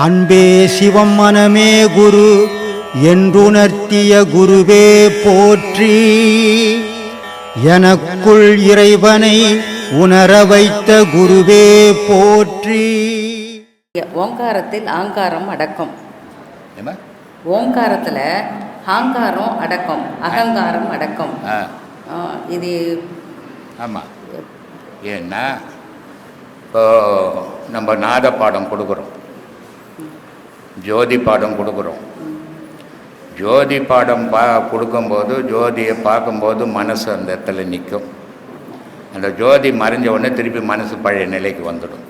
அன்பே சிவம் மனமே குரு என்றுணர்த்திய குருவே போற்றி. எனக்குள் இறைவனை உணர வைத்த குருவே போற்றி. ஓங்காரத்தில் ஆங்காரம் அடக்கம். என்ன? ஓங்காரத்தில் ஆங்காரம் அடக்கம் அகங்காரம் அடக்கம். ஆ. ஆ, இது ஆமாம் ஏன்னா இப்போ நம்ம நாத பாடம் கொடுக்குறோம். ஜோதி பாடம் கொடுக்குறோம். ஜோதி பாடம் பா கொடுக்கும்போது ஜோதியை பார்க்கும்போது மனசு அந்த இடத்துல நிற்கும். அந்த ஜோதி மறைஞ்ச உடனே திருப்பி மனசு பழைய நிலைக்கு வந்துடும்.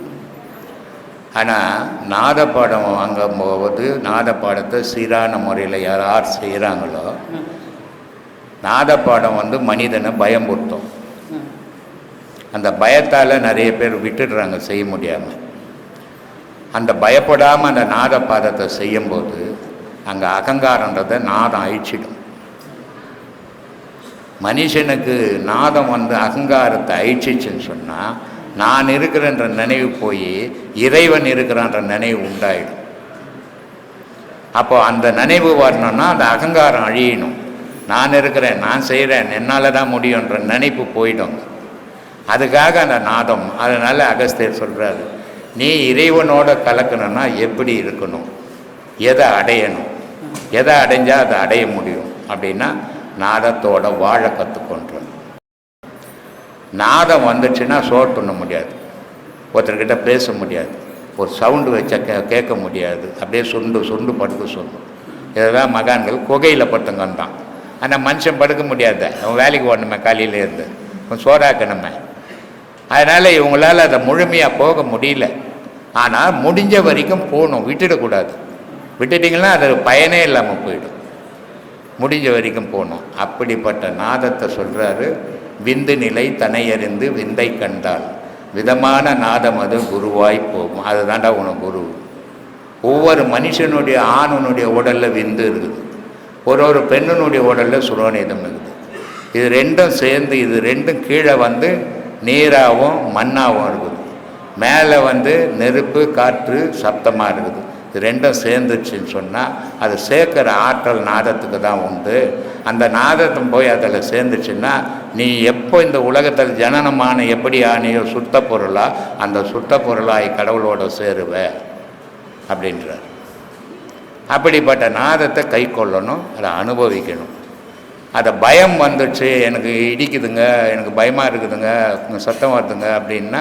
ஆனால் நாத பாடம் வாங்கும்போது நாத பாடத்தை சீரான முறையில் யார் யார் செய்கிறாங்களோ நாத பாடம் வந்து மனிதனை பயம்புறுத்தும் அந்த பயத்தால் நிறைய பேர் விட்டுடுறாங்க செய்ய முடியாமல் அந்த பயப்படாமல் அந்த நாத பாதத்தை செய்யும்போது அங்கே அகங்காரன்றதை நாதம் அழிச்சிடும். மனுஷனுக்கு நாதம் வந்து அகங்காரத்தை அழிச்சிச்சுன்னு சொன்னால் நான் இருக்கிறேன்ற நினைவு போய் இறைவன் இருக்கிறான்ற நினைவு உண்டாயிடும். அப்போ அந்த நினைவு வரணும்னா அந்த அகங்காரம் அழியணும். நான் இருக்கிறேன் நான் செய்கிறேன் என்னால் தான் முடியுன்ற நினைப்பு போயிடும். அதுக்காக அந்த நாதம் அதனால் அகஸ்தியர் சொல்கிறாரு நீ இறைவனோட கலக்கணும்னா எப்படி இருக்கணும்? எதை அடையணும்? எதை அடைஞ்சால் அதை அடைய முடியும்? அப்படின்னா நாதத்தோட வாழ கற்றுக்கொன்றோம் நாதம் வந்துச்சுன்னா சோர் பண்ண முடியாது. ஒருத்தர்கிட்ட பேச முடியாது. ஒரு சவுண்டு வச்ச கே கேட்க முடியாது. அப்படியே சுண்டு சுண்டு படுக்க சொல்லும். இதெல்லாம் மகான்கள் குகையில் படுத்துங்க தான் ஆனால் மனுஷன் படுக்க முடியாது. அவன் வேலைக்கு ஓடணுமே காலையிலேருந்து. அவன் சோறாக்கணுமே. அதனால் இவங்களால் அதை முழுமையாக போக முடியல. ஆனால் முடிஞ்ச வரைக்கும் போகணும் விட்டுடக்கூடாது விட்டுட்டிங்கன்னா அது பயனே இல்லாமல் போயிடும். முடிஞ்ச வரைக்கும் போகணும். அப்படிப்பட்ட நாதத்தை சொல்கிறாரு விந்து நிலை தனையறிந்து விந்தை கண்டால். விதமான நாதம் அது குருவாய் போகும். அதுதான்டா உனக்கு குரு. ஒவ்வொரு மனுஷனுடைய ஆணுனுடைய உடலில் விந்து இருக்குது. ஒரு ஒரு பெண்ணினுடைய உடலில் சுரோனிதம் இருக்குது. இது ரெண்டும் சேர்ந்து இது ரெண்டும் கீழே வந்து நீராகவும் மண்ணாகவும் இருக்குது. மேலே வந்து நெருப்பு காற்று சப்தமாக இருக்குது. இது ரெண்டும் சேர்ந்துச்சுன்னு சொன்னால் அது சேர்க்குற ஆற்றல் நாதத்துக்கு தான் உண்டு. அந்த நாதத்தை போய் அதில் சேர்ந்துச்சுன்னா நீ எப்போ இந்த உலகத்தில் ஜனனமான எப்படி ஆனியோ சுத்த பொருளா அந்த சுத்த பொருளாய் கடவுளோட சேருவ அப்படின்றார். அப்படிப்பட்ட நாதத்தை கை கொள்ளணும் அதை அனுபவிக்கணும். அதை பயம் வந்துச்சு எனக்கு இடிக்குதுங்க எனக்கு பயமாக இருக்குதுங்க சத்தம் வருதுங்க அப்படின்னா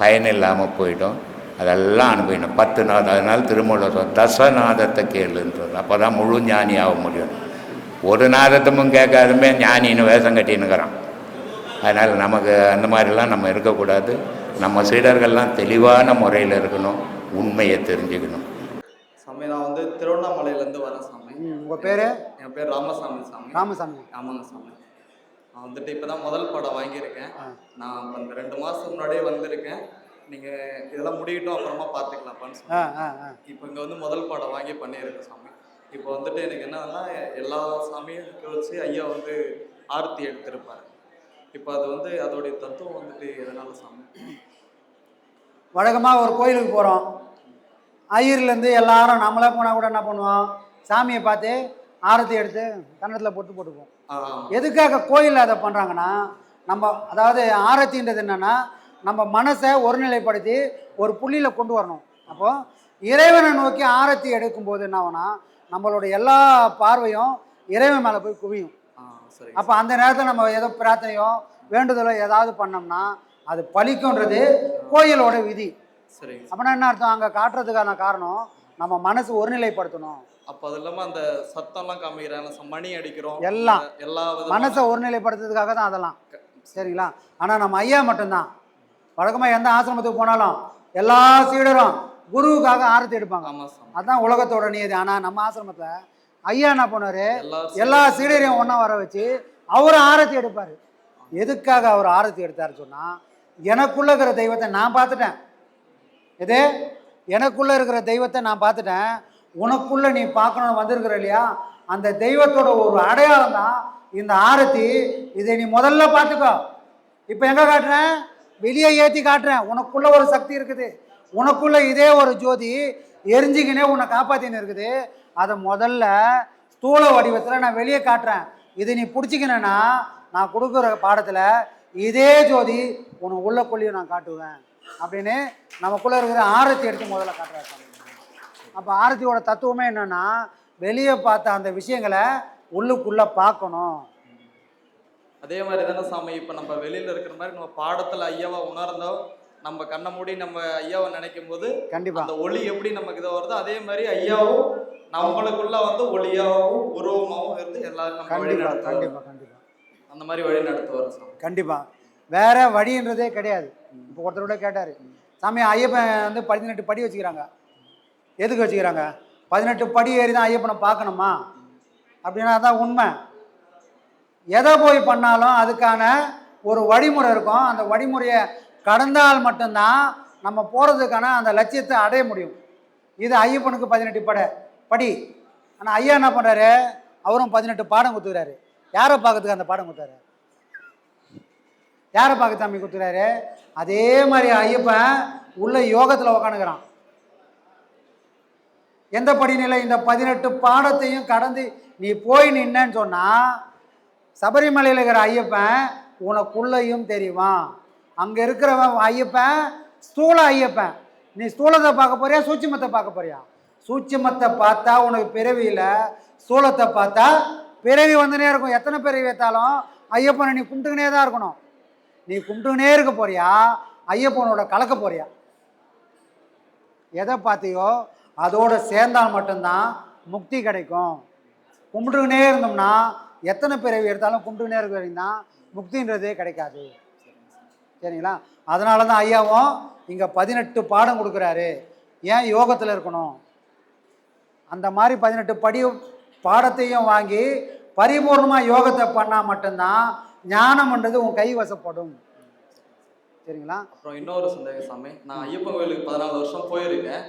பயன் இல்லாமல் போயிடும். அதெல்லாம் அனுபவிக்கணும். பத்து நாள் அதனால் திருமூலர் தசநாதத்தை கேளுன்றார் அப்போ தான் முழு ஞானி ஆக முடியும். ஒரு நாதத்தமும் கேட்காதுமே ஞானின்னு வேஷம் கட்டின்னுக்கிறான். அதனால் நமக்கு அந்த மாதிரிலாம் நம்ம இருக்கக்கூடாது. நம்ம சீடர்கள்லாம் தெளிவான முறையில் இருக்கணும் உண்மையை தெரிஞ்சுக்கணும். சாமி நான் வந்து திருவண்ணாமலையிலேருந்து வரேன் சாமி. உங்கள் பேர்? என் பேர் ராமசாமி சாமி. ராமசாமி. ஆமாங்க சாமி. நான் வந்துட்டு இப்போ தான் முதல் படம் வாங்கியிருக்கேன். நான் இந்த ரெண்டு மாதம் முன்னாடியே வந்திருக்கேன். நீங்கள் இதெல்லாம் முடியட்டும் அப்புறமா பார்த்துக்கலாம்ப்பான்னு சொன்னேன் இப்போ இங்கே வந்து முதல் படம் வாங்கி பண்ணியிருக்கேன் சாமி. இப்போ வந்துட்டு எனக்கு என்னன்னா எல்லா சாமியும் வச்சு ஐயா வந்து ஆரத்தி எடுத்திருப்பாரு. இப்போ அது வந்து அதோடைய தத்துவம் வந்துட்டு எதனால சாமி? வழக்கமாக ஒரு கோயிலுக்கு போகிறோம் ஐயர்லேருந்து எல்லாரும் நம்மளே போனால் கூட என்ன பண்ணுவோம்? சாமியை பார்த்து ஆரத்தி எடுத்து கன்னத்தில் போட்டு போட்டுக்குவோம். எதுக்காக கோயிலில் அதை பண்ணுறாங்கன்னா நம்ம அதாவது ஆரத்தின்றது என்னென்னா நம்ம மனசை ஒருநிலைப்படுத்தி ஒரு புள்ளியில் கொண்டு வரணும். அப்போது இறைவனை நோக்கி ஆரத்தி எடுக்கும்போது என்ன ஆகும்னா நம்மளோட எல்லா பார்வையும் இறைவன் மேலே போய் குவியும். சரி அப்போ அந்த நேரத்தில் நம்ம ஏதோ பிரார்த்தனையோ வேண்டுதலோ ஏதாவது பண்ணோம்னா அது பலிக்கும்ன்றது கோயிலோட விதி. சரிங்க. அப்படின்னா என்ன அர்த்தம்? அங்கே காட்டுறதுக்கான காரணம் நம்ம மனசு ஒருநிலைப்படுத்தணும். அப்போ அது இல்லாமல் அந்த சத்தம்லாம் காமிக்கிறாங்க ச- மணி அடிக்கிறோம். எல்லாம். எல்லா மனசை ஒருநிலைப்படுத்துறதுக்காக தான் அதெல்லாம். சரிங்களா? ஆனால் நம்ம ஐயா மட்டும்தான். வழக்கமாக எந்த ஆசிரமத்துக்கு போனாலும் எல்லா சீடரும் குருவுக்காக ஆரத்தி எடுப்பாங்க. அதுதான் உலகத்தோட நியதி. ஆனால் நம்ம ஆசிரமத்தில் ஐயா என்ன பண்ணாரு எல்லா எல்லா சீடரையும் ஒன்றா வர வச்சு அவர் ஆரத்தி எடுப்பார். எதுக்காக அவர் ஆரத்தி எடுத்தார் சொன்னால் எனக்குள்ள இருக்கிற தெய்வத்தை நான் பார்த்துட்டேன். எது? எனக்குள்ளே இருக்கிற தெய்வத்தை நான் பார்த்துட்டேன். உனக்குள்ளே நீ பார்க்கணும்னு வந்திருக்கிற இல்லையா? அந்த தெய்வத்தோட ஒரு அடையாளம் தான் இந்த ஆரத்தி. இதை நீ முதல்ல பார்த்துக்கோ. இப்போ எங்கே காட்டுறேன்? வெளியே ஏற்றி காட்டுறேன். உனக்குள்ளே ஒரு சக்தி இருக்குது. உனக்குள்ளே இதே ஒரு ஜோதி எரிஞ்சிக்கினே உன்னை காப்பாற்றின்னு இருக்குது. அதை முதல்ல ஸ்தூல வடிவத்தில் நான் வெளியே காட்டுறேன். இதை நீ பிடிச்சிக்கினேன்னா நான் கொடுக்குற பாடத்தில் இதே ஜோதி உன உள்ளக்குள்ளேயும் நான் காட்டுவேன். அப்படின்னு நமக்குள்ளே இருக்கிற ஆரத்தி எடுத்து முதல்ல காட்டுறாரு அப்போ ஆரத்தியோட தத்துவமே என்னன்னா வெளியே பார்த்த அந்த விஷயங்களை உள்ளுக்குள்ளே பார்க்கணும். அதே மாதிரி தானே சாமி இப்போ நம்ம வெளியில இருக்கிற மாதிரி நம்ம பாடத்துல ஐயாவை உணர்ந்தோம் நம்ம கண்ணை மூடி நம்ம ஐயாவை நினைக்கும் போது கண்டிப்பாக அந்த ஒளி எப்படி நமக்கு இதை வருதோ அதே மாதிரி ஐயாவும் நம்மளுக்குள்ள வந்து ஒளியாகவும் உருவமாகவும் இருந்து எல்லாரும் நம்ம வழி கண்டிப்பாக கண்டிப்பாக அந்த மாதிரி வழி நடத்துவார் கண்டிப்பாக வேற வழின்றதே கிடையாது. இப்போ ஒருத்தர் கூட கேட்டார். சாமி ஐயப்பன் வந்து பதினெட்டு படி வச்சுக்கிறாங்க. எதுக்கு வச்சுக்கிறாங்க? பதினெட்டு படி ஏறி தான் ஐயப்பனை பார்க்கணுமா? அப்படின்னா தான் உண்மை. எதை போய் பண்ணாலும் அதுக்கான ஒரு வழிமுறை இருக்கும். அந்த வழிமுறையை கடந்தால் மட்டும்தான் நம்ம போகிறதுக்கான அந்த லட்சியத்தை அடைய முடியும். இது ஐயப்பனுக்கு பதினெட்டு படை படி. ஆனால் ஐயா என்ன பண்ணுறாரு அவரும் பதினெட்டு பாடம் கொடுத்துக்கிறாரு யாரை பார்க்கறதுக்கு அந்த பாடம் கொடுத்தாரு யாரை பார்க்க தம்பி கொடுத்துறாரு அதே மாதிரி ஐயப்பன் உள்ள யோகத்தில் உக்காணுக்கிறான் எந்த படிநிலை இந்த பதினெட்டு பாடத்தையும் கடந்து நீ போய் நின்னேன்னு சொன்னால் சபரிமலையில் இருக்கிற ஐயப்பன் உனக்குள்ளையும் தெரியுவான் அங்கே இருக்கிறவன் ஐயப்பன் ஸ்தூல ஐயப்பன். நீ ஸ்தூலத்தை பார்க்க போறியா சூட்சிமத்தை பார்க்க போறியா? சூட்சிமத்தை பார்த்தா உனக்கு பிறவியில் ஸ்தூலத்தை பார்த்தா பிறவி வந்துனே இருக்கும். எத்தனை பிறவி வைத்தாலும் ஐயப்பனை நீ கும்பிட்டுக்கினே தான் இருக்கணும். நீ கும்பிட்டுக்கினே இருக்க போறியா? ஐயப்பனோட கலக்க போறியா? எதை பார்த்தியோ அதோட சேர்ந்தால் மட்டும்தான் முக்தி கிடைக்கும். கும்பிட்டுக்கினே இருந்தோம்னா எத்தனை பிறவி எடுத்தாலும் கும்பிட்டுக்கினே இருக்க வரைக்கும் தான் முக்தின்றதே கிடைக்காது. சரிங்களா? அதனால தான் ஐயாவும் இங்கே பதினெட்டு பாடம் கொடுக்குறாரு. ஏன் யோகத்தில் இருக்கணும்? அந்த மாதிரி பதினெட்டு படி பாடத்தையும் வாங்கி பரிபூர்ணமாக யோகத்தை பண்ணால் மட்டும்தான் ஞானம்ன்றது உன் கை வசப்படும். சரிங்களா? அப்புறம் இன்னொரு சந்தேகம் சாமி. நான் ஐயப்பன் கோயிலுக்கு பதினாலு வருஷம் போயிருக்கேன்.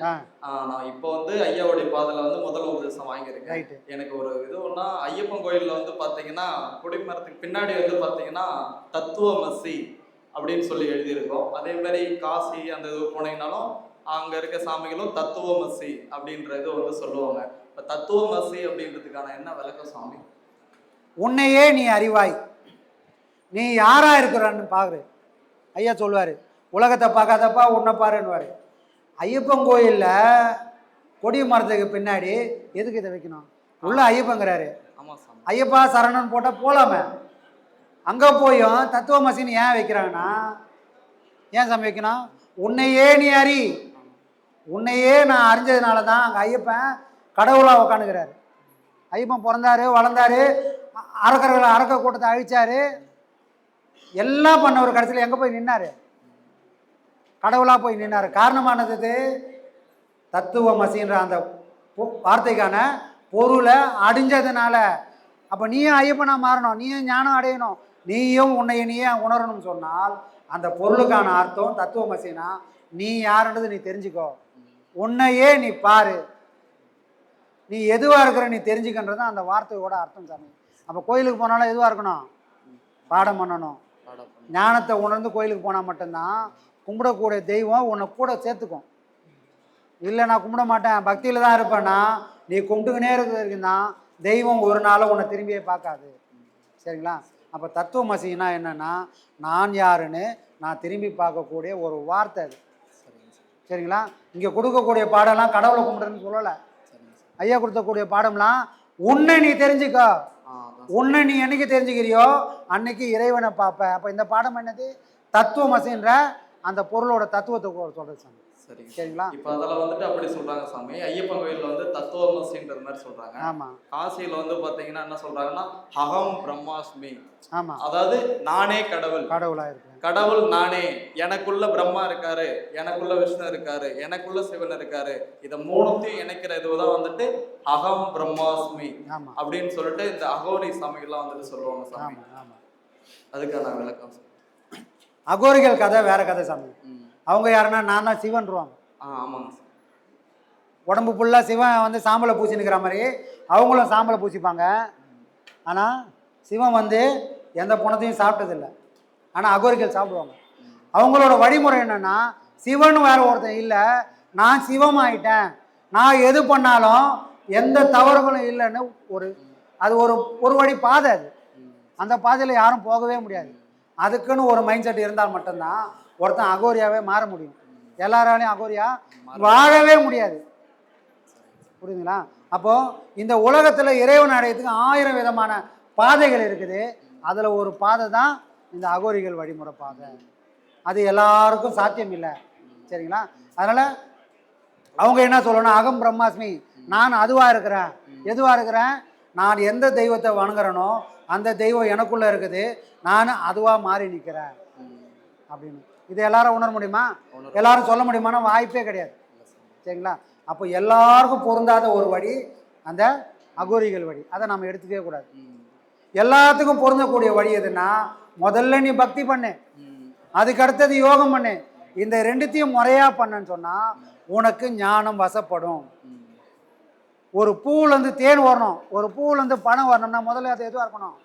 நான் இப்போ வந்து ஐயாவுடைய பாதையில வந்து முதல் உபதேசம் வாங்கியிருக்கேன். எனக்கு ஒரு இது ஒன்றா ஐயப்பன் கோயிலில் வந்து பார்த்தீங்கன்னா கொடிமரத்துக்கு பின்னாடி வந்து பார்த்தீங்கன்னா தத்துவமசி அப்படின்னு சொல்லி எழுதியிருக்கோம். அதே மாதிரி காசி அந்த இது போனீங்கனாலும் அங்கே இருக்க சாமிகளும் தத்துவமசி அப்படின்ற இது வந்து சொல்லுவாங்க. இப்போ தத்துவமசி அப்படின்றதுக்கான என்ன விளக்கம் சாமி? உன்னையே நீ அறிவாய். நீ யாரா இருக்கிறன்னு பாரு. ஐயா சொல்லுவார் உலகத்தை பார்க்காதப்பா உன்னை பாருன்னுவார். ஐயப்பன் கோயிலில் கொடி மரத்துக்கு பின்னாடி எதுக்கு இதை வைக்கணும்? உள்ள ஐயப்பங்கிறாரு. ஐயப்பா சரணன் போட்டால் போகலாமே அங்கே போயும் தத்துவமசின்னு ஏன் வைக்கிறாங்கன்னா ஏன் சாமி வைக்கணும்? உன்னையே நீ அறி. உன்னையே நான் அறிஞ்சதுனால தான் அங்கே ஐயப்பன் கடவுளாக உக்காந்துக்கிறாரு. ஐயப்பன் பிறந்தாரு வளர்ந்தாரு அரக்கர்களை அரக்க கூட்டத்தை அழிச்சாரு. எல்லாம் பண்ணவர் கடைசியில் எங்கே போய் நின்னாரு? கடவுளாக போய் நின்னார். காரணமானது தத்துவ தத்துவமசின்ற அந்த பொ- வார்த்தைக்கான பொருளை அடிஞ்சதுனால. அப்போ நீயும் ஐயப்பனாக மாறணும். நீயும் ஞானம் அடையணும். நீயும் உன்னை நீயே உணரணும்னு சொன்னால் அந்த பொருளுக்கான அர்த்தம் தத்துவமசினா நீ யாருன்றது நீ தெரிஞ்சுக்கோ. உன்னையே நீ பாரு. நீ எதுவாக இருக்கிற நீ தெரிஞ்சுக்கன்றது அந்த வார்த்தையோட அர்த்தம் சாமி. அப்போ கோயிலுக்கு போனாலும் எதுவாக இருக்கணும்? பாடம் பண்ணணும். ஞானத்தை உணர்ந்து கோயிலுக்கு போனால் மட்டும்தான் கும்பிடக்கூடிய தெய்வம் உன்னை கூட சேர்த்துக்கும். இல்லை நான் கும்பிட மாட்டேன். பக்தியில் தான் இருப்பேன்னா நீ கும்பிட்டுக்கினே தான் தெய்வம் ஒரு நாளும் உன்னை திரும்பியே பார்க்காது. சரிங்களா? அப்போ தத்துவமசினா என்னன்னா நான் யாருன்னு நான் திரும்பி பார்க்கக்கூடிய ஒரு வார்த்தை அது. சரிங்களா? இங்கே கொடுக்கக்கூடிய பாடம்லாம் கடவுளை கும்பிடுறேன்னு சொல்லலை. ஐயா கொடுத்தக்கூடிய பாடம்லாம் உன்னை நீ தெரிஞ்சுக்கோ. உன்னை நீ என்னைக்கு தெரிஞ்சுக்கிறியோ அன்னைக்கு இறைவனை பார்ப்ப அப்போ இந்த பாடம் என்னது? தத்துவமசின்ற அந்த பொருளோட தத்துவத்தை சொல்கிறது சாமி. சரிங்க. சரிங்களா? இப்போ அதில் வந்துட்டு அப்படி சொல்றாங்க சாமி. ஐயப்பன் கோயிலில் வந்து தத்துவமசின்றது மாதிரி சொல்றாங்க. ஆமாம் காசியில் வந்து பார்த்தீங்கன்னா என்ன சொல்றாங்கன்னா அகம் பிரம்மாஸ்மி. ஆமாம் அதாவது நானே கடவுள். கடவுளாக இருக்கிறேன் கடவுள் நானே எனக்குள்ள பிரம்மா இருக்காரு எனக்குள்ள விஷ்ணு இருக்காரு எனக்குள்ள சிவன் இருக்காரு இதை மூணுத்தையும் இணைக்கிற இதுதான் வந்துட்டு அகம் பிரம்மாஸ்மி அப்படின்னு சொல்லிட்டு இந்த அகோரி சாமிகள்லாம் வந்துட்டு சொல்லுவாங்க சாமி. அதுக்கான விளக்கம். அகோரிகள் கதை வேற கதை சாமி. அவங்க யாருன்னா நான் தான் சிவன்ருவாங்க. ஆ ஆமாங்க சாமி. உடம்பு ஃபுல்லாக சிவன் வந்து சாம்பலை பூசினுக்கிற மாதிரி அவங்களும் சாம்பலை பூசிப்பாங்க. ஆனால் சிவன் வந்து எந்த பணத்தையும் சாப்பிட்டதில்லை. ஆனால் அகோரிகள் சாப்பிடுவாங்க. அவங்களோட வழிமுறை என்னென்னா சிவன் வேற ஒருத்தன் இல்லை நான் சிவம் ஆயிட்டேன் நான் எது பண்ணாலும் எந்த தவறுகளும் இல்லைன்னு ஒரு அது ஒரு ஒரு வழி பாதை அது. அந்த பாதையில் யாரும் போகவே முடியாது. அதுக்குன்னு ஒரு மைண்ட் செட் இருந்தால் மட்டும்தான் ஒருத்தன் அகோரியாவே மாற முடியும். எல்லாராலையும் அகோரியா வாழவே முடியாது. புரியுதுங்களா? அப்போ இந்த உலகத்தில் இறைவன் அடையத்துக்கு ஆயிரம் விதமான பாதைகள் இருக்குது. அதில் ஒரு பாதை தான் இந்த அகோரிகள் வழிமுறை பாதை அது எல்லாருக்கும் சாத்தியம் இல்லை சரிங்களா? அதனால் அவங்க என்ன சொல்லணும் அகம் பிரம்மாஸ்மி நான் அதுவாக இருக்கிறேன். எதுவாக இருக்கிறேன்? நான் எந்த தெய்வத்தை வணங்குறேனோ அந்த தெய்வம் எனக்குள்ளே இருக்குது. நான் அதுவாக மாறி நிற்கிறேன் அப்படின்னு. இது எல்லாரும் உணர முடியுமா? எல்லாரும் சொல்ல முடியுமானா வாய்ப்பே கிடையாது. சரிங்களா? அப்போ எல்லாருக்கும் பொருந்தாத ஒரு வழி அந்த அகோரிகள் வழி. அதை நம்ம எடுத்துக்கவே கூடாது. எல்லாத்துக்கும் பொருந்தக்கூடிய வழி எதுன்னா முதல்ல நீ பக்தி பண்ணு. அதுக்கு அடுத்தது யோகம் பண்ணு. இந்த ரெண்டுத்தையும் முறையா பண்ணன்னு சொன்னா உனக்கு ஞானம் வசப்படும். ஒரு பூவுலேருந்து தேன் வரணும். ஒரு பூவுலேருந்து பணம் வரணும்னா முதல்ல அது எதுவாக இருக்கணும்?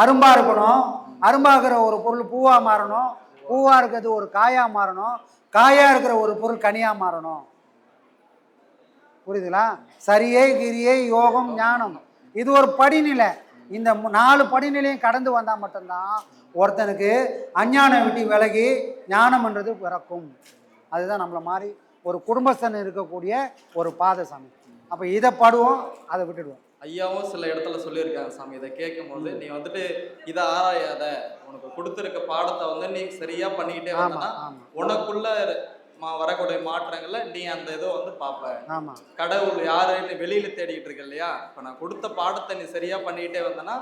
அரும்பா இருக்கணும். அரும்பாகிற ஒரு பொருள் பூவாக மாறணும். பூவாக இருக்கிறது ஒரு காயாக மாறணும். காயாக இருக்கிற ஒரு பொருள் கனியாக மாறணும். புரியுதுங்களா? சரியே கிரியை யோகம் ஞானம். இது ஒரு படிநிலை. இந்த நாலு படிநிலையும் கடந்து வந்தால் மட்டும்தான் ஒருத்தனுக்கு அஞ்ஞானம் விட்டு விலகி ஞானம்ன்றது பிறக்கும். அதுதான் நம்மளை மாதிரி ஒரு குடும்பஸ்தன் இருக்கக்கூடிய ஒரு பாத சாமி அப்போ இதை படுவோம் அதை விட்டுடுவோம். ஐயாவும் சில இடத்துல சொல்லியிருக்காங்க சாமி இதை கேட்கும் போது நீ வந்துட்டு இதை ஆராயாத உனக்கு கொடுத்துருக்க பாடத்தை வந்து நீ சரியா பண்ணிக்கிட்டே வந்தனா உனக்குள்ள வரக்கூடிய மாற்றங்கள்ல நீ அந்த இதை வந்து பார்ப்ப. கடவுள் யாருன்னு வெளியில தேடிட்டு இருக்க இல்லையா? இப்ப நான் கொடுத்த பாடத்தை நீ சரியா பண்ணிக்கிட்டே வந்தனா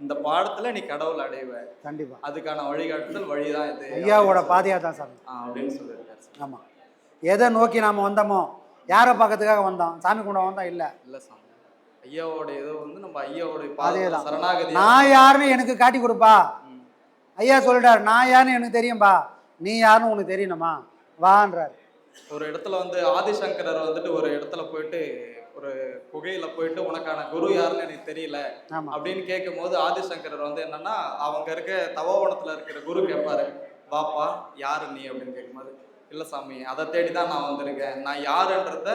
இந்த பாடத்துல நீ கடவுள் அடைவ. கண்டிப்பாக அதுக்கான வழிகாட்டுதல் வழிதான் இது. ஐயாவோட பாதையாக தான் சாமி. ஆ, அப்படின்னு சொல்லியிருக்காரு. ஆமாம் எதை நோக்கி நாம் வந்தோமோ யாரை பார்க்கறதுக்காக வந்தோம்? சாமி கும்பிட வந்தோம்? இல்லை. இல்ல சாமி. ஐயாவோட இது வந்து நம்ம ஐயாவோட. பாதையில சரணாகதி. நான் யாருன்னு எனக்கு காட்டி கொடுப்பா. ஐயா சொல்லிட்டார் நான் யாருன்னு எனக்கு தெரியும்பா? நீ யாருன்னு உனக்கு தெரியணுமா? வான்றார். ஒரு இடத்துல வந்து ஆதிசங்கரர் வந்துட்டு ஒரு இடத்துல போயிட்டு ஒரு குகையில போயிட்டு உனக்கான குரு யாருன்னு எனக்கு தெரியல அப்படின்னு கேட்கும்போது ஆதிசங்கரர் வந்து என்னன்னா அவங்க இருக்க தவோவனத்துல இருக்கிற குரு கேட்பாரு வாப்பா யாரு நீ அப்படின்னு கேட்கும்போது இல்ல சாமி அதை தேடி தான் நான் வந்திருக்கேன். நான் யாருன்றத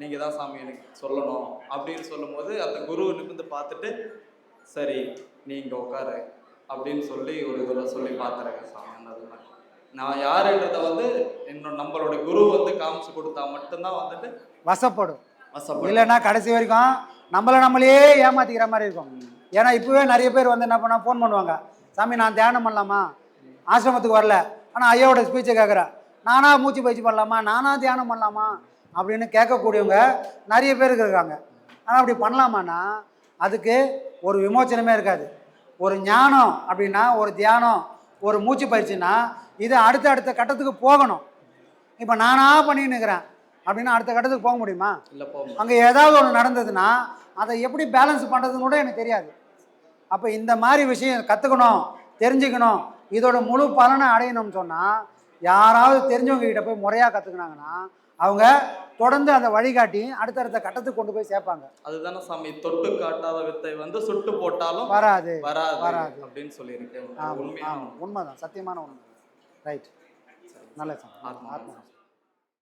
நீங்க தான் சாமி எனக்கு சொல்லணும். அப்படின்னு சொல்லும்போது அந்த குரு நிமிந்து பார்த்துட்டு சரி நீ இங்க உட்காரு அப்படின்னு சொல்லி ஒரு இதில் சொல்லி பார்த்துருக்கேன் சாமி அந்த. நான் யாருன்றத வந்து இன்னும் நம்மளோட குரு வந்து காமிச்சு கொடுத்தா மட்டும்தான் வந்துட்டு வசப்படும். இல்லைன்னா கடைசி வரைக்கும் நம்மளை நம்மளே ஏமாத்திக்கிற மாதிரி இருக்கும். ஏன்னா இப்போவே நிறைய பேர் வந்து என்ன பண்ணா ஃபோன் பண்ணுவாங்க. சாமி நான் தியானம் பண்ணலாமா? ஆசிரமத்துக்கு வரல. ஆனால் ஐயாவோட ஸ்பீச்சை கேட்குறேன் நானாக மூச்சு பயிற்சி பண்ணலாமா? நானாக தியானம் பண்ணலாமா? அப்படின்னு கேட்கக்கூடியவங்க நிறைய பேர் இருக்காங்க. ஆனால் அப்படி பண்ணலாமான்னா அதுக்கு ஒரு விமோச்சனமே இருக்காது. ஒரு ஞானம் அப்படின்னா ஒரு தியானம் ஒரு மூச்சு பயிற்சின்னா இது அடுத்த அடுத்த கட்டத்துக்கு போகணும். இப்போ நானாக பண்ணின்னு இருக்கிறேன் அப்படின்னா அடுத்த கட்டத்துக்கு போக முடியுமா? இல்ல அங்கே ஏதாவது ஒன்று நடந்ததுன்னா அதை எப்படி பேலன்ஸ் பண்ணுறதுன்னு கூட எனக்கு தெரியாது. அப்போ இந்த மாதிரி விஷயம் கற்றுக்கணும் தெரிஞ்சுக்கணும் இதோட முழு பலனை அடையணும்னு சொன்னால் யாராவது தெரிஞ்சவங்க கிட்ட போய் முறையாக கற்றுக்கினாங்கன்னா அவங்க தொடர்ந்து அந்த வழிகாட்டி அடுத்தடுத்த கட்டத்துக்கு கொண்டு போய் சேர்ப்பாங்க. அதுதானே சாமி தொட்டு காட்டாத வித்தை வந்து சுட்டு போட்டாலும் வராது. வராது வராது. அப்படின்னு சொல்லியிருக்கேன். உண்மைதான். சத்தியமான உண்மை. ரைட் நல்ல. ஆத்மா.